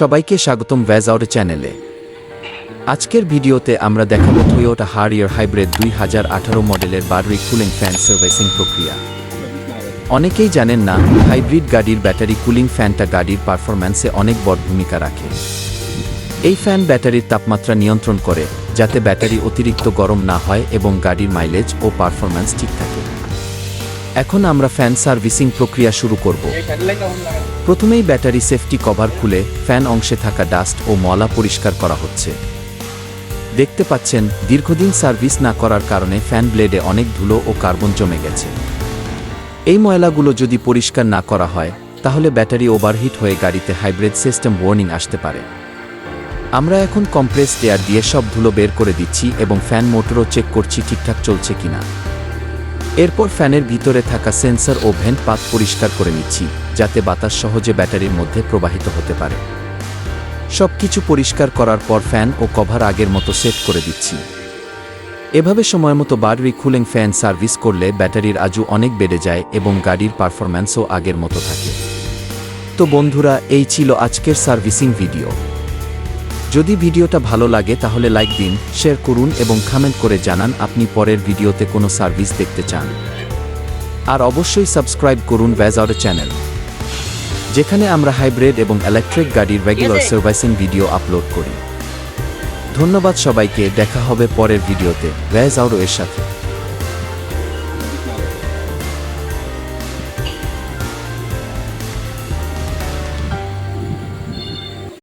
সবাইকে স্বাগতম ভ্যাজ আউট চ্যানেলে। আজকের ভিডিওতে আমরা দেখাবো টয়োটা হারিয়ার হাইব্রিড দুই হাজার আঠারো মডেলের বাররি কুলিং ফ্যান সার্ভিসিং প্রক্রিয়া। অনেকেই জানেন না হাইব্রিড গাড়ির ব্যাটারি কুলিং ফ্যানটা গাড়ির পারফরম্যান্সে অনেক বড় ভূমিকা রাখে। এই ফ্যান ব্যাটারির তাপমাত্রা নিয়ন্ত্রণ করে, যাতে ব্যাটারি অতিরিক্ত গরম না হয় এবং গাড়ির মাইলেজ ও পারফরম্যান্স ঠিক থাকে। এখন আমরা ফ্যান সার্ভিসিং প্রক্রিয়া শুরু করব। প্রথমেই ব্যাটারি সেফটি কভার খুলে ফ্যান অংশে থাকা ডাস্ট ও ময়লা পরিষ্কার করা হচ্ছে। দেখতে পাচ্ছেন, দীর্ঘদিন সার্ভিস না করার কারণে ফ্যান ব্লেডে অনেক ধুলো ও কার্বন জমে গেছে। এই ময়লাগুলো যদি পরিষ্কার না করা হয়, তাহলে ব্যাটারি ওভারহিট হয়ে গাড়িতে হাইব্রিড সিস্টেম ওয়ার্নিং আসতে পারে। আমরা এখন কম্প্রেস এয়ার দিয়ে সব ধুলো বের করে দিচ্ছি এবং ফ্যান মোটরও চেক করছি ঠিকঠাক চলছে কিনা। এরপর ফ্যানের ভিতরে থাকা সেন্সর ও ভেন্ট পাত পরিষ্কার করে নিচ্ছি, যাতে বাতাস সহজে ব্যাটারির মধ্যে প্রবাহিত হতে পারে। সব কিছু পরিষ্কার করার পর ফ্যান ও কভার আগের মতো সেট করে দিচ্ছি। এভাবে সময় মতো বাররি কুলিং ফ্যান সার্ভিস করলে ব্যাটারির আজু অনেক বেড়ে যায় এবং গাড়ির পারফরম্যান্সও আগের মতো থাকে। তো বন্ধুরা, এই ছিল আজকের সার্ভিসিং ভিডিও। যদি ভিডিওটা ভালো লাগে তাহলে লাইক দিন শেয়ার করুন এবং কমেন্ট করে জানান আপনি পরের ভিডিওতে কোনো সার্ভিস দেখতে চান। আর অবশ্যই সাবস্ক্রাইব করুন ভ্যাজার চ্যানেল যেখানে আমরা হাইব্রিড এবং ইলেকট্রিক গাড়ির রেগুলার সার্ভিসিং ভিডিও আপলোড করি। ধন্যবাদ সবাইকে দেখা হবে পরের ভিডিওতে। ব্যাজ আউরো এর সাথে।